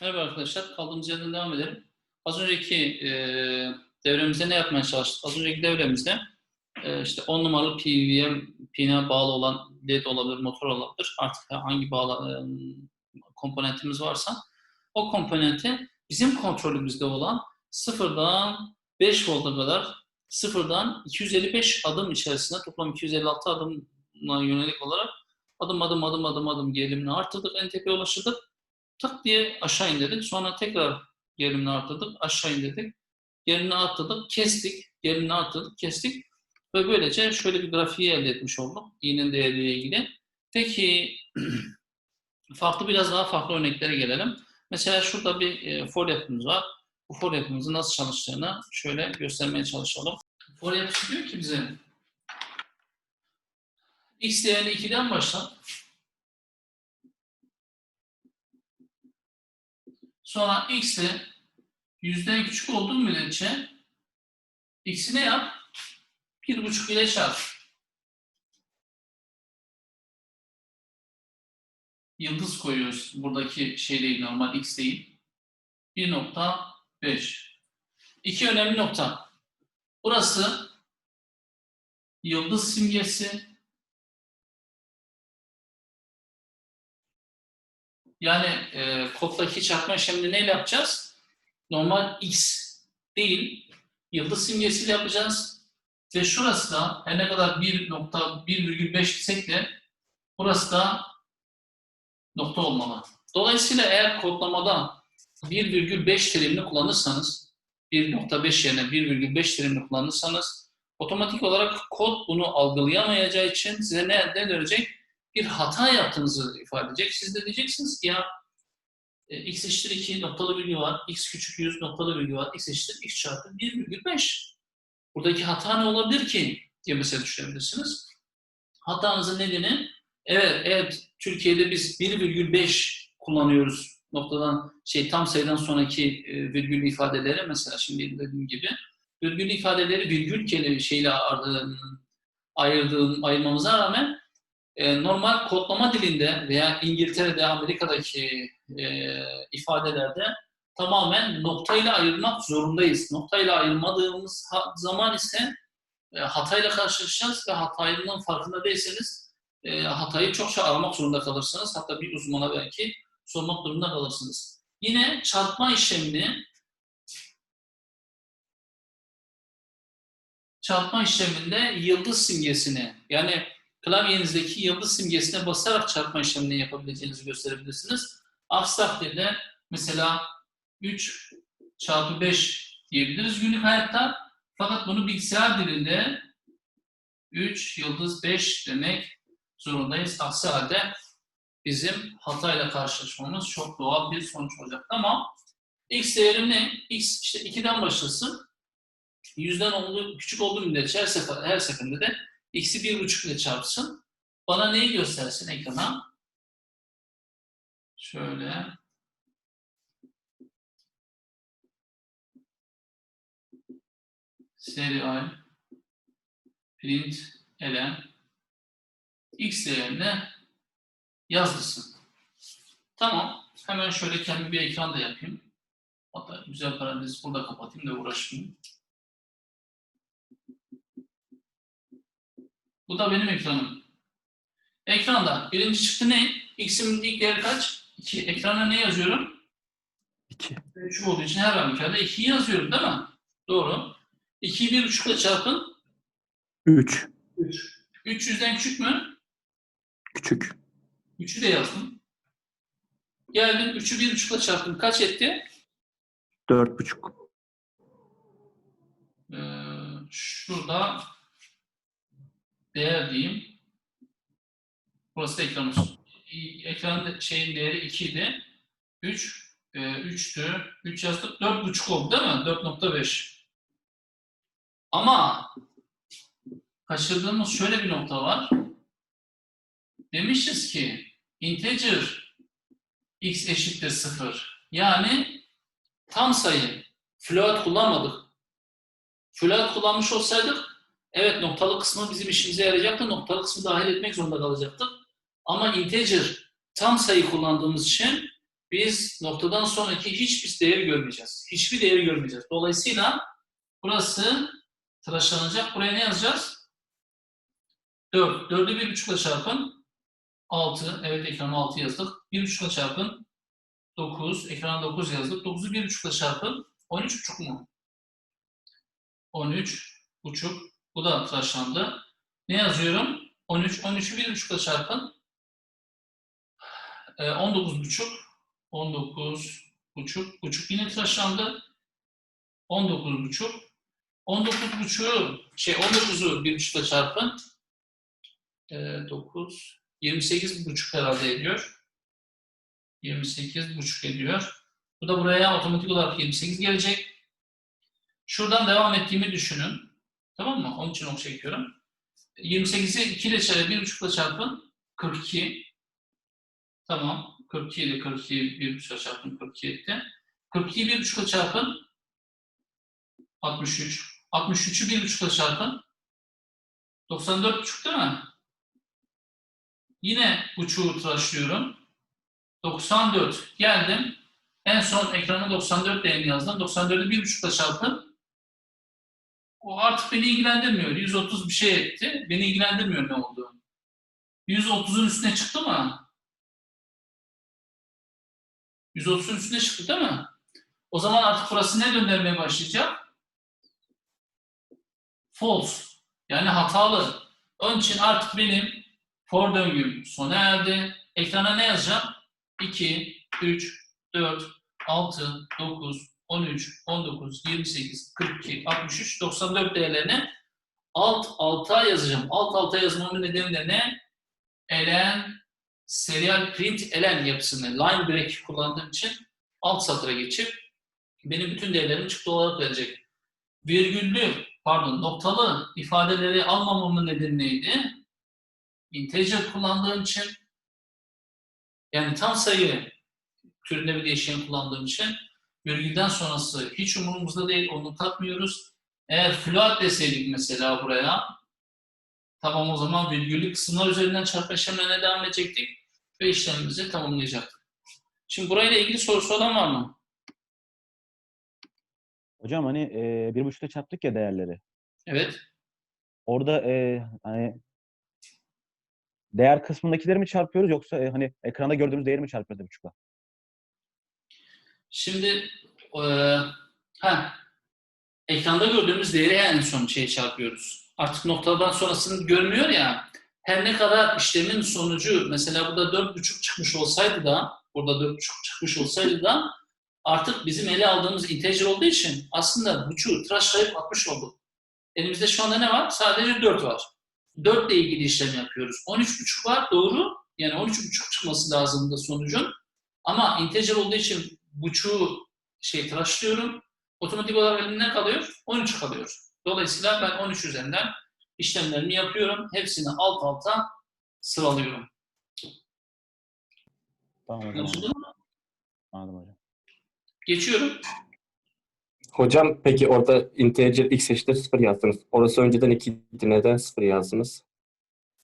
Merhaba arkadaşlar, kaldığımız yerden devam edelim. Az önceki e, devremizde ne yapmaya çalıştık? Az önceki devremizde e, işte 10 numaralı PWM pine bağlı olan led olabilir, motor olabilir. Artık hangi bağlı e, komponentimiz varsa o komponenti bizim kontrolümüzde olan sıfırdan 5 volta kadar sıfırdan 255 adım içerisinde toplam 256 adımla yönelik olarak adım adım adım adım adım gerilimini arttırdık, en tepeye ulaştırdık tak diye aşağı indirdik. Sonra tekrar gerilimini arttırdık, aşağı indirdik. Gerilimini arttırdık, kestik. Gerilimini arttırdık, kestik. Ve böylece şöyle bir grafiği elde etmiş olduk. İğnenin değeriyle ilgili. Peki farklı biraz daha farklı örneklere gelelim. Mesela şurada bir e, for yapımız var. Bu for yapımızın nasıl çalıştığını şöyle göstermeye çalışalım. For yapısı diyor ki bize x değerini 2'den başla. Sonra x'e yüzden küçük olduğu müddetçe x'i ne yap? Bir buçuk ile çarp. Yıldız koyuyoruz. Buradaki şey değil, normal x değil. 1.5. İki önemli nokta. Burası yıldız simgesi. Yani e, koddaki çarpma işlemini neyle yapacağız? Normal x değil, yıldız simgesiyle yapacağız. Ve şurası da her ne kadar 1.1,5 desek de burası da nokta olmalı. Dolayısıyla eğer kodlamada 1,5 terimini kullanırsanız 1.5 yerine 1,5 terimini kullanırsanız otomatik olarak kod bunu algılayamayacağı için size ne, ne dönecek? Bir hata yaptığınızı ifade edecek. Siz de diyeceksiniz ki ya e, x eşittir 2 noktalı virgül var, x küçük 100 noktalı virgül var, x eşittir x çarpı 1,5. Buradaki hata ne olabilir ki diye mesela düşünebilirsiniz. Hatanızın nedeni evet, evet Türkiye'de biz 1,5 kullanıyoruz noktadan şey tam sayıdan sonraki e, virgül ifadeleri mesela şimdi dediğim gibi virgül ifadeleri virgül kelime şeyle ayırdığım, ayırmamıza rağmen e, normal kodlama dilinde veya İngiltere'de, Amerika'daki e, ifadelerde tamamen noktayla ayırmak zorundayız. Noktayla ayırmadığımız zaman ise e, hatayla karşılaşacağız ve hatayının farkında değilseniz e, hatayı çokça aramak zorunda kalırsınız. Hatta bir uzmana belki sormak durumunda kalırsınız. Yine çarpma işlemini çarpma işleminde yıldız simgesini yani klavyenizdeki yıldız simgesine basarak çarpma işlemini yapabileceğinizi gösterebilirsiniz. Aksi takdirde mesela 3 çarpı 5 diyebiliriz günlük hayatta. Fakat bunu bilgisayar dilinde 3 yıldız 5 demek zorundayız. Aksi halde bizim hatayla karşılaşmamız çok doğal bir sonuç olacak. Ama x değerim ne? x işte 2'den başlasın. Yüzden olduğu, küçük olduğu müddetçe her, sefer, her seferinde de x'i bir buçuk ile çarpsın. Bana neyi göstersin ekrana? Şöyle. Serial print elen x değerini yazdırsın. Tamam. Hemen şöyle kendi bir ekran da yapayım. Hatta güzel parantezi burada kapatayım da uğraşmayayım. Bu da benim ekranım. Ekranda birinci çıktı ne? X'imin ilk değeri kaç? 2. Ekrana ne yazıyorum? 2. 3 olduğu için her halükarda 2'yi yazıyorum değil mi? Doğru. 2'yi 1.5 ile çarpın. 3. 3. 300'den küçük mü? Küçük. 3'ü de yazdım. Geldim 3'ü 1.5 ile çarptım. Kaç etti? 4,5. Ee, şurada değer diyeyim. Burası da. Ekranın şeyin değeri 2 idi. 3 e, 3'tü. 3 yazdık. 4.5 oldu değil mi? 4.5. Ama kaçırdığımız şöyle bir nokta var. Demişiz ki integer x eşittir 0. Yani tam sayı. Float kullanmadık. Float kullanmış olsaydık Evet noktalı kısmı bizim işimize yarayacaktı. Noktalı kısmı dahil etmek zorunda kalacaktık. Ama integer tam sayı kullandığımız için biz noktadan sonraki hiçbir değeri görmeyeceğiz. Hiçbir değeri görmeyeceğiz. Dolayısıyla burası tıraşlanacak. Buraya ne yazacağız? 4. 4'ü 1.5 ile çarpın. 6. Evet ekrana 6 yazdık. 1.5 ile çarpın. 9. Ekrana 9 yazdık. 9'u 1.5 ile çarpın. 13.5 mu? 13.5. Bu da tıraşlandı. Ne yazıyorum? 13. 13'ü 1.5 ile çarpın. Ee, 19.5. 19 buçuk. Buçuk yine tıraşlandı. 19 buçuk. 19 buçuğu şey 19'u bir buçukla çarpın. Ee, 9 28 buçuk herhalde ediyor. 28 buçuk ediyor. Bu da buraya otomatik olarak 28 gelecek. Şuradan devam ettiğimi düşünün. Tamam mı? Onun için ok çekiyorum. 28'i 2 ile çarpın, 1,5 ile çarpın. 42. Tamam. 42 ile 42'yi 1,5'a çarpın 42 etti. 42'yi 1,5'a çarpın 63. 63'ü 1,5'a çarpın 94,5 değil mi? Yine buçuğu tıraşlıyorum. 94. Geldim. En son ekrana 94 değerini yazdım. 94'ü 1,5'la çarpın. O artık beni ilgilendirmiyor. 130 bir şey etti. Beni ilgilendirmiyor ne oldu. 130'un üstüne çıktı mı? 130'un üstüne çıktı değil mi? O zaman artık burası ne döndürmeye başlayacak? False. Yani hatalı. Onun için artık benim for döngüm sona erdi. Ekrana ne yazacağım? 2, 3, 4, 6, 9, 13, 19, 28, 42, 63, 94 değerlerini alt alta yazacağım. Alt alta yazmamın nedeni de ne? Elen, serial print elen yapısını line break kullandığım için alt satıra geçip benim bütün değerlerimi çıktı olarak verecek. Virgüllü, pardon noktalı ifadeleri almamamın nedeni neydi? Integer kullandığım için yani tam sayı türünde bir değişken kullandığım için virgülden sonrası hiç umurumuzda değil, onu takmıyoruz. Eğer float deseydik mesela buraya, tamam o zaman virgüllü kısımlar üzerinden işlemlerine devam edecektik ve işlemimizi tamamlayacaktık. Şimdi burayla ilgili sorusu olan var mı? Hocam hani e, bir buçukta çarptık ya değerleri. Evet. Orada e, hani değer kısmındakileri mi çarpıyoruz yoksa e, hani ekranda gördüğümüz değeri mi çarpıyoruz bir buçukla? Şimdi eee ha, ekranda gördüğümüz değeri en son şeye çarpıyoruz. Artık noktadan sonrasını görmüyor ya. Her ne kadar işlemin sonucu mesela burada 4.5 çıkmış olsaydı da burada 4.5 çıkmış olsaydı da artık bizim ele aldığımız integer olduğu için aslında buçuğu tıraşlayıp atmış olduk. Elimizde şu anda ne var? Sadece 4 var. 4 ile ilgili işlem yapıyoruz. 13.5 var doğru. Yani 13.5 çıkması lazım da sonucun. Ama integer olduğu için buçuğu şey tıraşlıyorum. Otomatik olarak elimde kalıyor? 13 kalıyor. Dolayısıyla ben 13 üzerinden işlemlerimi yapıyorum. Hepsini alt alta sıralıyorum. Tamam hocam. Anlaşıldı mı? Anladım hocam. Geçiyorum. Hocam peki orada integer x eşittir 0 yazdınız. Orası önceden 2 idi. Neden 0 yazdınız?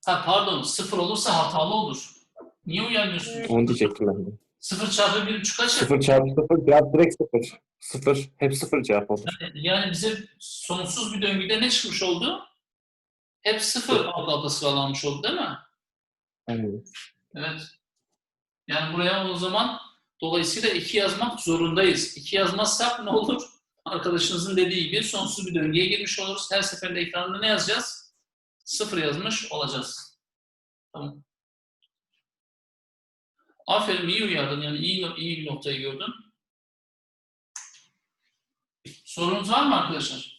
Ha pardon, sıfır olursa hatalı olur. Niye uyarmıyorsunuz? Onu diyecektim ben de. 0 çarpı 1,5 kaç? 0 çarpı 0 cevap direkt 0. 0. Hep 0 cevap olur. Yani bize sonsuz bir döngüde ne çıkmış oldu? Hep sıfır alt alta sıralanmış oldu değil mi? Evet. Evet. Yani buraya o zaman dolayısıyla 2 yazmak zorundayız. 2 yazmazsak ne olur? Arkadaşınızın dediği gibi sonsuz bir döngüye girmiş oluruz. Her seferinde ekranda ne yazacağız? Sıfır yazmış olacağız. Tamam. Aferin iyi uyardın yani iyi, iyi bir noktayı gördün. Sorunuz var mı arkadaşlar?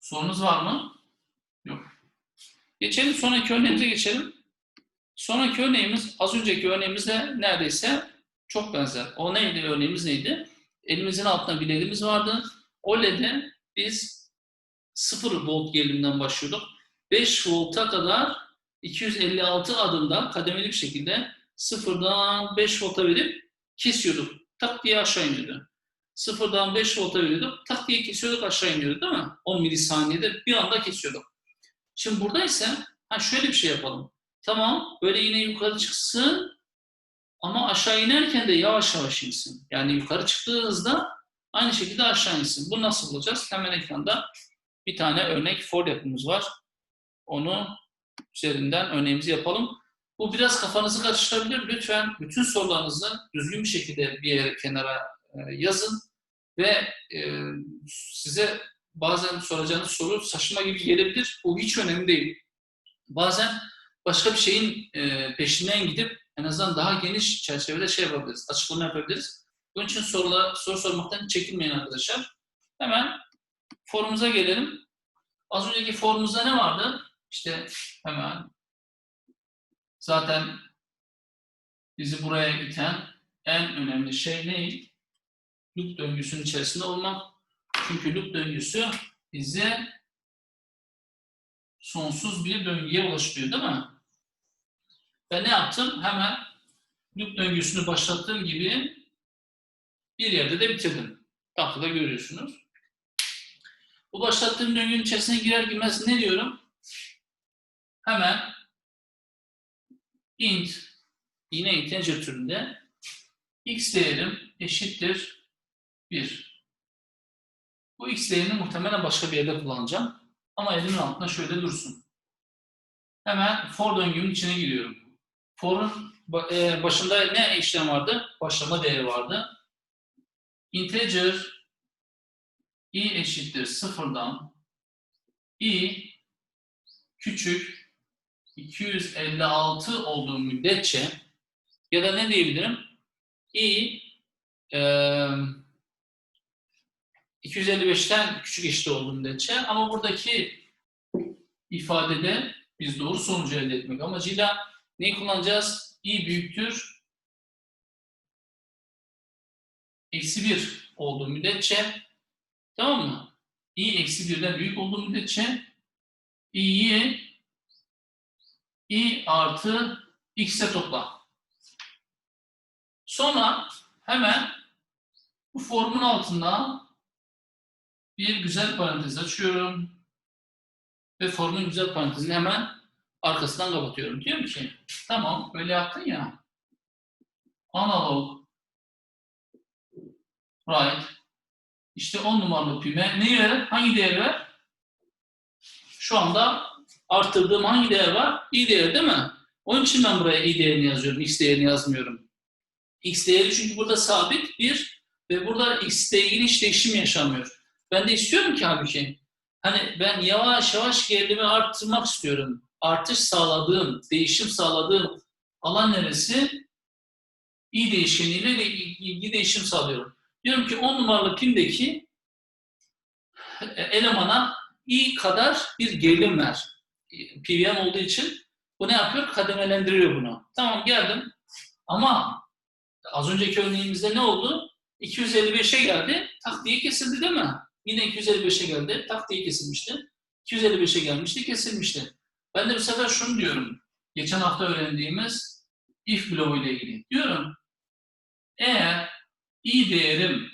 Sorunuz var mı? Yok. Geçelim sonraki örneğimize geçelim. Sonraki örneğimiz az önceki örneğimizle neredeyse çok benzer. O neydi? Örneğimiz neydi? Elimizin altında bir ledimiz vardı. O lede biz 0 volt gerilimden başlıyorduk. 5 volta kadar 256 adımda kademeli bir şekilde sıfırdan 5 volta verip kesiyorduk. Tak diye aşağı iniyordu. Sıfırdan 5 volta veriyorduk. Tak diye kesiyorduk aşağı iniyordu değil mi? 10 milisaniyede bir anda kesiyorduk. Şimdi burada ise ha şöyle bir şey yapalım. Tamam, böyle yine yukarı çıksın ama aşağı inerken de yavaş yavaş insin. Yani yukarı çıktığı hızda aynı şekilde aşağı insin. Bu nasıl bulacağız? Hemen ekranda bir tane örnek for yapımız var. Onu üzerinden örneğimizi yapalım. Bu biraz kafanızı karıştırabilir. Lütfen bütün sorularınızı düzgün bir şekilde bir yere kenara e, yazın ve e, size bazen soracağınız soru saçma gibi gelebilir. Bu hiç önemli değil. Bazen başka bir şeyin e, peşinden gidip en azından daha geniş çerçevede şey yapabiliriz, açıklama yapabiliriz. Bunun için sorular, soru sormaktan çekinmeyin arkadaşlar. Hemen forumuza gelelim. Az önceki forumumuzda ne vardı? İşte hemen zaten bizi buraya iten en önemli şey ne? Loop döngüsünün içerisinde olmak. Çünkü loop döngüsü bize sonsuz bir döngüye ulaştırıyor değil mi? Ben ne yaptım? Hemen loop döngüsünü başlattığım gibi bir yerde de bitirdim. Tahtada görüyorsunuz. Bu başlattığım döngünün içerisine girer girmez ne diyorum? Hemen int yine integer türünde x değerim eşittir 1. Bu x değerini muhtemelen başka bir yerde kullanacağım. Ama elimin altında şöyle dursun. Hemen for döngümün içine giriyorum. For'un e, başında ne işlem vardı? Başlama değeri vardı. Integer i eşittir sıfırdan i küçük 256 olduğu müddetçe ya da ne diyebilirim? i eee 255'ten küçük eşit olduğu müddetçe ama buradaki ifadede biz doğru sonucu elde etmek amacıyla neyi kullanacağız? i büyüktür eksi 1 olduğu müddetçe tamam mı? i eksi 1'den büyük olduğu müddetçe i'yi i artı x'e topla. Sonra hemen bu formun altında bir güzel parantez açıyorum. Ve formun güzel parantezini hemen arkasından kapatıyorum. Diyorum ki tamam öyle yaptın ya. Analog right işte 10 numaralı pime neyi verir? Hangi değeri ver? Şu anda arttırdığım hangi değer var? i değeri değil mi? Onun için ben buraya i değerini yazıyorum. x değerini yazmıyorum. x değeri çünkü burada sabit bir ve burada x ile ilgili hiç değişim yaşamıyor. Ben de istiyorum ki halbuki hani ben yavaş yavaş gerilimi arttırmak istiyorum. Artış sağladığım, değişim sağladığım alan neresi? i değişeniyle de ilgili değişim sağlıyorum. Diyorum ki 10 numaralı pindeki elemana i kadar bir gerilim ver. PVM olduğu için bu ne yapıyor? Kademelendiriyor bunu. Tamam geldim ama az önceki örneğimizde ne oldu? 255'e geldi, tak diye kesildi değil mi? Yine 255'e geldi, tak diye kesilmişti. 255'e gelmişti, kesilmişti. Ben de bu sefer şunu diyorum. Geçen hafta öğrendiğimiz if bloğu ile ilgili. Diyorum, eğer i değerim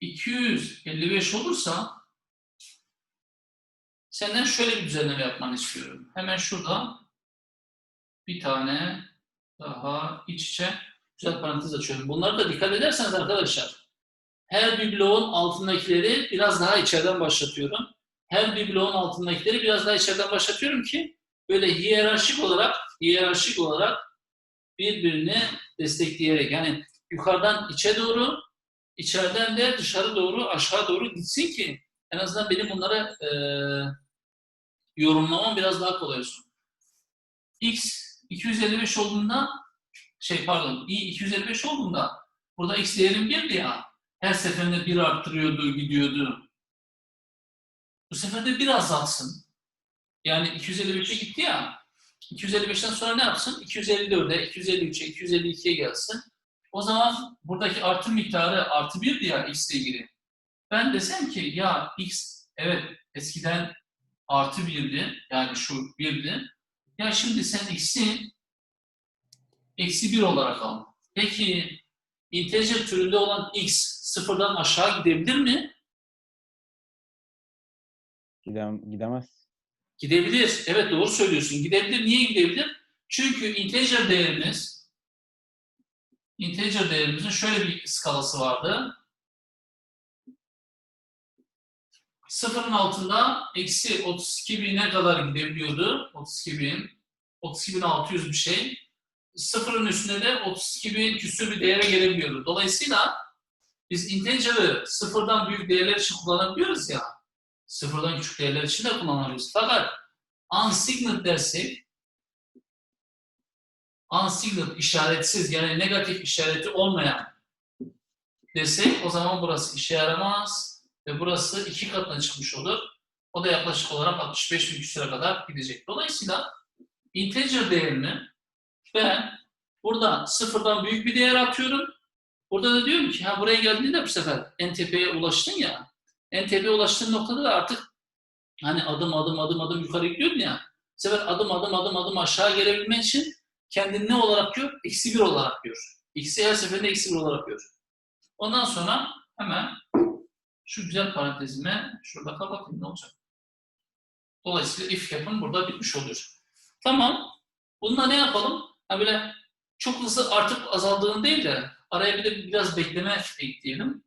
255 olursa senden şöyle bir düzenleme yapmanı istiyorum. Hemen şurada bir tane daha iç içe güzel parantez açıyorum. Bunları da dikkat ederseniz arkadaşlar her bir bloğun altındakileri biraz daha içeriden başlatıyorum. Her bir bloğun altındakileri biraz daha içeriden başlatıyorum ki böyle hiyerarşik olarak hiyerarşik olarak birbirini destekleyerek yani yukarıdan içe doğru içeriden de dışarı doğru aşağı doğru gitsin ki en azından benim bunları e, yorumlamam biraz daha kolay olsun. X 255 olduğunda şey pardon i 255 olduğunda burada x değerim 1'di ya her seferinde bir arttırıyordu gidiyordu. Bu sefer de bir azaltsın. Yani 255'e gitti ya 255'ten sonra ne yapsın? 254'e, 253'e, 252'ye gelsin. O zaman buradaki artı miktarı artı 1'di ya x ile ilgili. Ben desem ki ya x evet eskiden artı 1'di yani şu 1'di. Ya şimdi sen x'i eksi 1 olarak al. Peki integer türünde olan x sıfırdan aşağı gidebilir mi? Gidem, gidemez. Gidebilir. Evet doğru söylüyorsun. Gidebilir. Niye gidebilir? Çünkü integer değerimiz integer değerimizin şöyle bir skalası vardı. Sıfırın altında eksi 32 bine kadar gidebiliyordu. 32 bin, 32 bin 600 bir şey. Sıfırın üstünde de 32 bin küsür bir değere gelebiliyordu. Dolayısıyla biz integer'ı sıfırdan büyük değerler için kullanabiliyoruz ya. Sıfırdan küçük değerler için de kullanabiliriz. Fakat unsigned dersek unsigned işaretsiz yani negatif işareti olmayan desek o zaman burası işe yaramaz ve burası iki katına çıkmış olur. O da yaklaşık olarak 65 bin küsüre kadar gidecek. Dolayısıyla integer değerini ben burada sıfırdan büyük bir değer atıyorum. Burada da diyorum ki ha buraya geldiğinde bu sefer en tepeye ulaştın ya. En tepeye ulaştığın noktada da artık hani adım adım adım adım yukarı gidiyordun ya. Bu sefer adım adım adım adım aşağı gelebilmen için kendini ne olarak gör? Eksi bir olarak gör. X'i her seferinde eksi bir olarak gör. Ondan sonra hemen şu güzel parantezime şurada kapatayım ne olacak? Dolayısıyla if yapın burada bitmiş oluyor. Tamam. Bununla ne yapalım? Ha böyle çok hızlı artıp azaldığını değil de araya bir de biraz bekleme ekleyelim.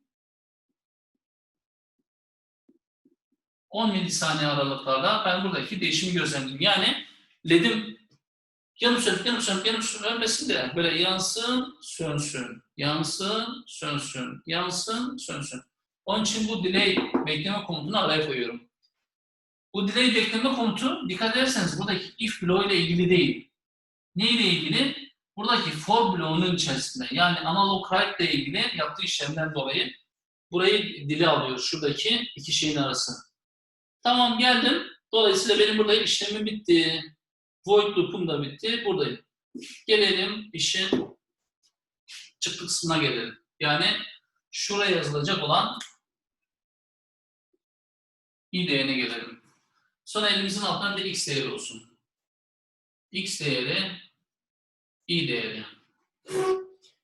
10 milisaniye aralıklarla ben buradaki değişimi gözlemledim. Yani LED'im yanıp sönüp yanıp sönüp yanıp sönmesin de böyle yansın, sönsün, yansın, sönsün, yansın, sönsün. Onun için bu delay bekleme komutunu araya koyuyorum. Bu delay bekleme komutu dikkat ederseniz buradaki if bloğu ile ilgili değil. Ne ile ilgili? Buradaki for bloğunun içerisinde yani analog write ile ilgili yaptığı işlemden dolayı burayı dili alıyor şuradaki iki şeyin arası. Tamam geldim. Dolayısıyla benim burada işlemim bitti. Void loop'um da bitti. Buradayım. Gelelim işin çıktı kısmına gelelim. Yani şuraya yazılacak olan i değerine gelelim. Sonra elimizin altından bir x değeri olsun. x değeri, i değeri.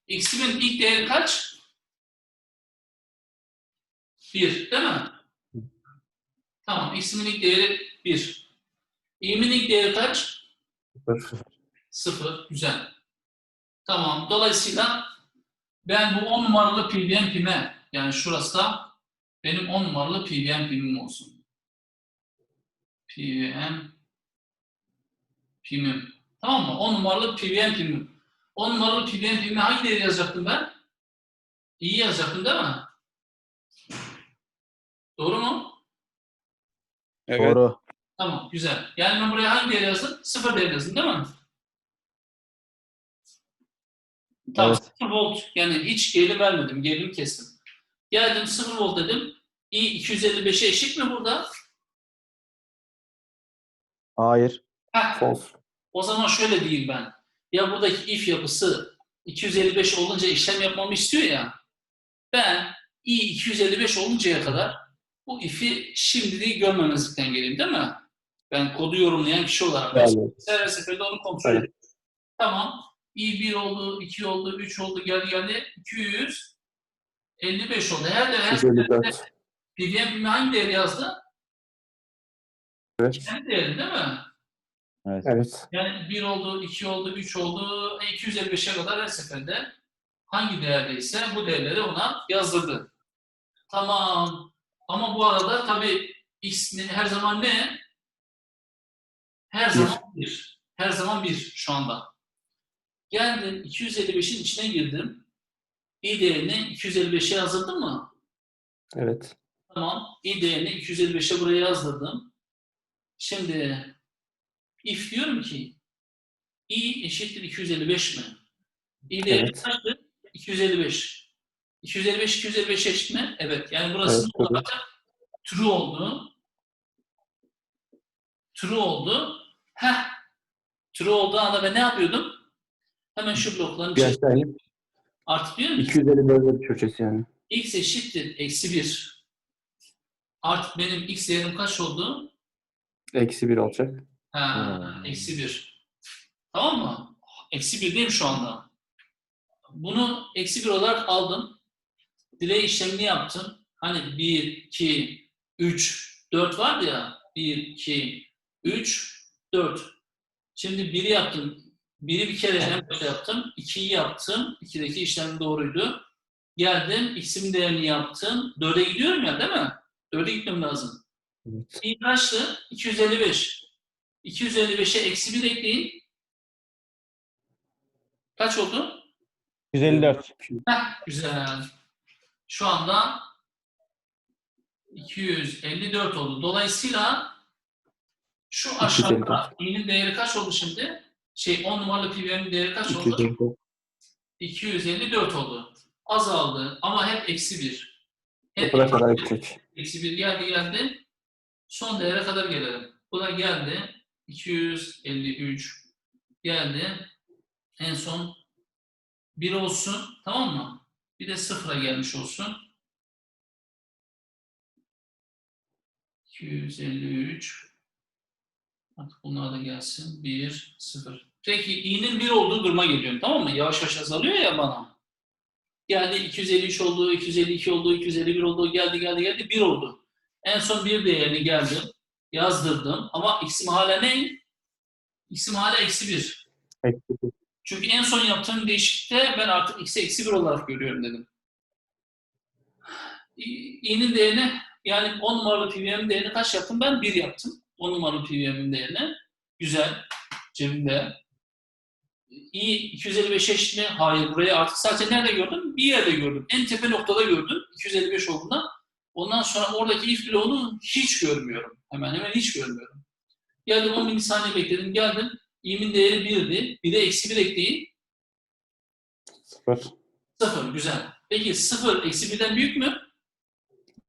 x'imin ilk değeri kaç? 1 değil mi? Tamam. x'imin ilk değeri 1. i'min ilk değeri kaç? Sıfır. 0. Güzel. Tamam. Dolayısıyla ben bu 10 numaralı PWM pime yani şurası da benim 10 numaralı PWM pimim olsun. PWM pimim. Tamam mı? 10 numaralı PWM pimim. 10 numaralı PWM pimimi hangi değeri yazacaktım ben? İyi yazacaktım değil mi? Doğru mu? Evet. Doğru. Tamam, güzel. Yani ben buraya hangi değer yazdım? Sıfır değer yazdım değil mi? Tamam, Evet. 0 volt. Yani hiç gerilim vermedim, gerilim kestim. Geldim 0 volt dedim. i 255'e eşit mi burada? Hayır. Heh, False. o zaman şöyle diyeyim ben. Ya buradaki if yapısı 255 olunca işlem yapmamı istiyor ya. Ben i 255 oluncaya kadar bu if'i şimdilik görmemezlikten geleyim değil mi? Ben kodu yorumlayan kişi olarak. Yani, her seferinde onu kontrol Evet. Tamam. i 1 oldu, 2 oldu, 3 oldu, geldi geldi. 255 oldu. Her de her 154. PDM hangi değeri yazdı? Evet. Kendi değeri değil mi? Evet. Evet. Yani 1 oldu, 2 oldu, 3 oldu, e, 255'e kadar her seferinde hangi değerdeyse bu değerleri ona yazdırdı. Tamam. Ama bu arada tabii x her zaman ne? Her zaman 1. Her zaman 1 şu anda. Geldim 255'in içine girdim. i değerini 255'e yazdırdın mı? Evet. Tamam. i değerini 255'e buraya yazdırdım. Şimdi if diyorum ki i eşittir 255 mi? i değeri Evet. kaçtı? 255. 255 255 eşit mi? Evet. Yani burası Evet, oldu? true oldu. True oldu. Heh. True olduğu anda ben ne yapıyordum? Hemen şu blokların inip artık diyorum ki 254 köşesi yani. x eşittir eksi 1. Artık benim x değerim kaç oldu? Eksi 1 olacak. Ha, Hmm. eksi 1. Tamam mı? Eksi 1 değil şu anda. Bunu eksi 1 olarak aldım. Delay işlemini yaptım. Hani 1, 2, 3, 4 vardı ya. 1, 2, 3, 4. Şimdi 1'i yaptım. 1'i bir kere en başta yaptım. 2'yi yaptım. 2'deki işlem doğruydu. Geldim. X'imin değerini yaptım. 4'e gidiyorum ya değil mi? 4'e gitmem lazım. Evet. İyi kaçtı? 255. 255'e eksi 1 ekleyin. Kaç oldu? 154. Heh, güzel. Şu anda 254 oldu. Dolayısıyla şu aşağıda i'nin değeri kaç oldu şimdi? Şey 10 numaralı PVM'in değeri kaç oldu? 254. 254 oldu. Azaldı ama hep eksi 1. Hep eksi bir. gidecek. Eksi 1 geldi geldi. Son değere kadar gelelim. Bu da geldi. 253 geldi. En son 1 olsun. Tamam mı? Bir de 0'a gelmiş olsun. 253 Artık bunlar da gelsin. 1, 0. Peki i'nin 1 olduğu duruma geliyorum. Tamam mı? Yavaş yavaş azalıyor ya bana. Geldi 253 oldu, 252 oldu, 251 oldu, geldi geldi geldi 1 oldu. En son bir değerini geldim, yazdırdım ama x'im hala ne? x'im hala eksi 1. Eksi bir. Çünkü en son yaptığım değişiklikte ben artık x'i eksi 1 olarak görüyorum dedim. İ'nin değerini yani 10 numaralı PVM'in değerini kaç yaptım? Ben 1 yaptım. 10 numaralı PVM'in değerini. Güzel. Cebimde. İ 255 eşit mi? Hayır. Burayı artık sadece nerede gördüm? Bir yerde gördüm. En tepe noktada gördüm. 255 olduğunda. Ondan sonra oradaki if bloğunu hiç görmüyorum. Hemen hemen hiç görmüyorum. Geldim 10 milisaniye bekledim. Geldim. i'min değeri 1'di. Bir de eksi 1 ekleyin. 0. 0. Güzel. Peki 0 eksi 1'den büyük mü?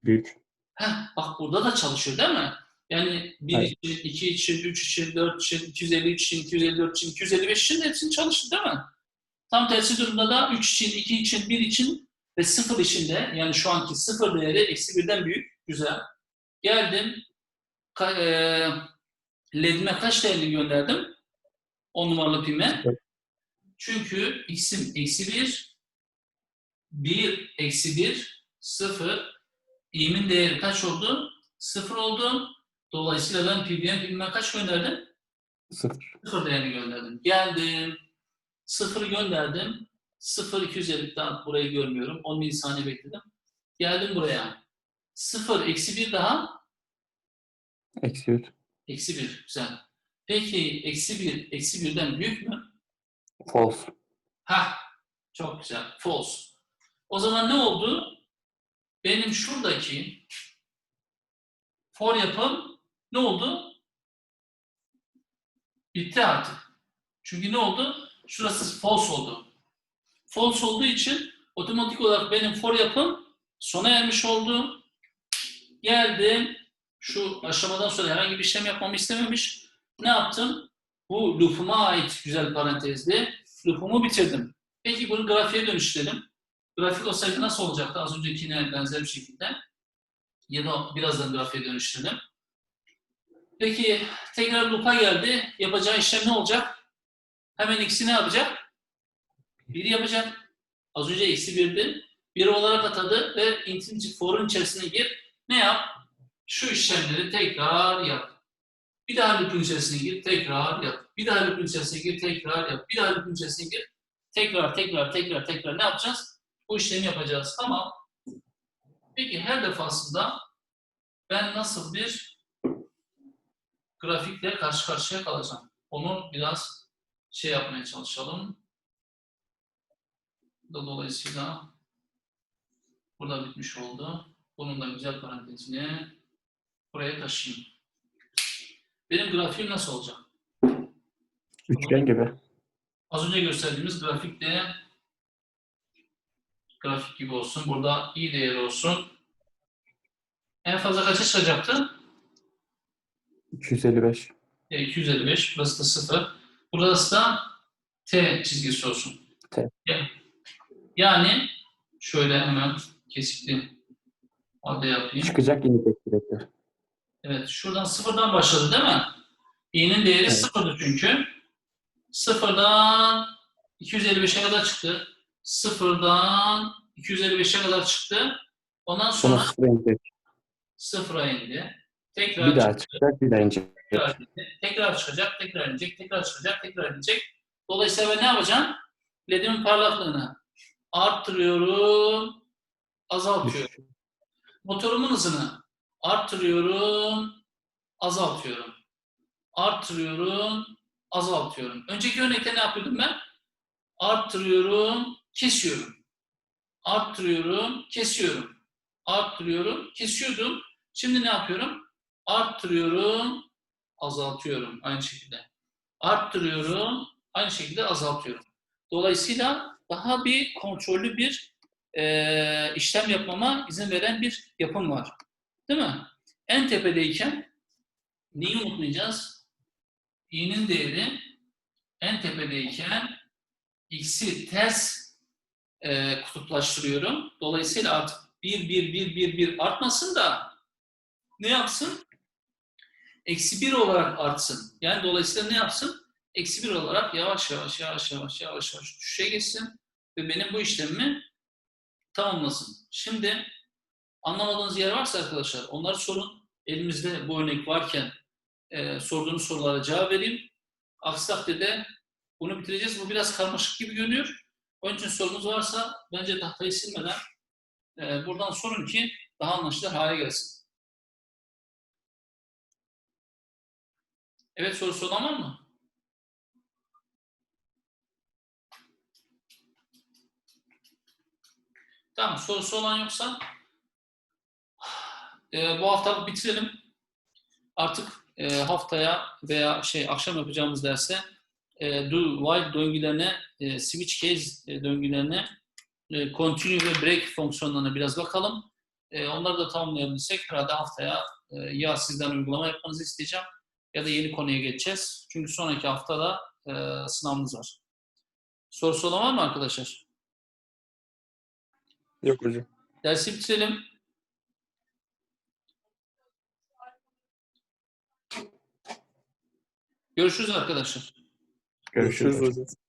Büyük. Heh, bak burada da çalışıyor değil mi? Yani 1 Evet. için, 2 için, 3 için, 4 için, 253 için, 254 için, 255 için de hepsini çalıştı değil mi? Tam tersi durumda da 3 için, 2 için, 1 için ve 0 için de yani şu anki 0 değeri eksi 1'den büyük. Güzel. Geldim. Ka, e, LED'ime kaç değerini gönderdim? 10 numaralı pime. Evet. Çünkü x'im eksi 1, 1 eksi 1, 0, i'min değeri kaç oldu? 0 oldu. Dolayısıyla ben PBM filmime kaç gönderdim? 0. 0 değerini gönderdim. Geldim. 0'ı gönderdim. 0 250'den burayı görmüyorum. 10 milisaniye bekledim. Geldim buraya. 0 eksi 1 daha. Eksi 1. Eksi 1. Güzel. Peki eksi 1 eksi 1'den büyük mü? False. Ha, çok güzel. False. O zaman ne oldu? Benim şuradaki for yapım ne oldu? Bitti artık. Çünkü ne oldu? Şurası false oldu. False olduğu için otomatik olarak benim for yapım sona ermiş oldu. Geldim. Şu aşamadan sonra herhangi bir işlem yapmamı istememiş. Ne yaptım? Bu loop'uma ait güzel parantezli loopumu bitirdim. Peki bunu grafiğe dönüştürelim. Grafik olsaydı nasıl olacaktı? Az öncekine benzer bir şekilde. Ya da birazdan grafiğe dönüştürelim. Peki tekrar loop'a geldi. Yapacağı işlem ne olacak? Hemen x'i ne yapacak? 1 yapacak. Az önce eksi 1'di. 1 olarak atadı ve intrinsic for'un içerisine gir. Ne yap? Şu işlemleri tekrar yap. Bir daha loop'un içerisine gir, tekrar yap. Bir daha loop'un içerisine gir, tekrar yap. Bir daha loop'un içerisine gir. Tekrar, tekrar, tekrar, tekrar ne yapacağız? Bu işlemi yapacağız. Tamam. Peki her defasında ben nasıl bir grafikle karşı karşıya kalacağım? Onu biraz şey yapmaya çalışalım. Dolayısıyla burada bitmiş oldu. Bunun da güzel parantezini buraya taşıyayım. Benim grafiğim nasıl olacak? Üçgen gibi. Az önce gösterdiğimiz grafikte grafik gibi olsun. Burada i değeri olsun. En fazla kaça çıkacaktı? 255. E, 255. Burası da 0. Burası da t çizgisi olsun. T. Ya- Yani şöyle hemen kesikli halde yapayım. Çıkacak inecek sürekli. Evet, şuradan sıfırdan başladı değil mi? i'nin değeri Evet. sıfırdı çünkü. Sıfırdan 255'e kadar çıktı. Sıfırdan 255'e kadar çıktı. Ondan Sonra sonra 0 inecek. sıfıra indi. Tekrar Bir daha çıktı. çıkacak, bir daha inecek. tekrar edecek, tekrar çıkacak, tekrar inecek, tekrar çıkacak, tekrar inecek. Dolayısıyla ben ne yapacağım? LED'imin parlaklığını arttırıyorum, azaltıyorum. Motorumun hızını arttırıyorum, azaltıyorum. Arttırıyorum, azaltıyorum. Önceki örnekte ne yapıyordum ben? Arttırıyorum, kesiyorum. Arttırıyorum, kesiyorum. Arttırıyorum, kesiyordum. Şimdi ne yapıyorum? Arttırıyorum, azaltıyorum aynı şekilde. Arttırıyorum, aynı şekilde azaltıyorum. Dolayısıyla daha bir kontrollü bir eee, işlem yapmama izin veren bir yapım var. Değil mi? En tepedeyken neyi unutmayacağız? i'nin değeri en tepedeyken x'i ters e, kutuplaştırıyorum. Dolayısıyla artık 1, 1, 1, 1, 1 artmasın da ne yapsın? Eksi 1 olarak artsın. Yani dolayısıyla ne yapsın? Eksi 1 olarak yavaş yavaş yavaş yavaş yavaş yavaş düşüşe geçsin ve benim bu işlemimi tamamlasın. Şimdi anlamadığınız yer varsa arkadaşlar onları sorun. Elimizde bu örnek varken e, sorduğunuz sorulara cevap vereyim. Aksi takdirde bunu bitireceğiz. Bu biraz karmaşık gibi görünüyor. Onun için sorunuz varsa bence tahtayı silmeden e, buradan sorun ki daha anlaşılır hale gelsin. Evet sorusu olan var mı? Tamam sorusu olan yoksa e, bu haftalık bitirelim. Artık e, haftaya veya şey akşam yapacağımız derse e, do while döngülerine, e, switch case e, döngülerine, e, continue ve break fonksiyonlarına biraz bakalım. E, onları da tamamlayabilirsek herhalde haftaya e, ya sizden uygulama yapmanızı isteyeceğim ya da yeni konuya geçeceğiz. Çünkü sonraki haftada e, sınavımız var. Sorusu olan var mı arkadaşlar? Yok hocam. Dersi bitirelim. Görüşürüz arkadaşlar. Görüşürüz. Görüşürüz hocam.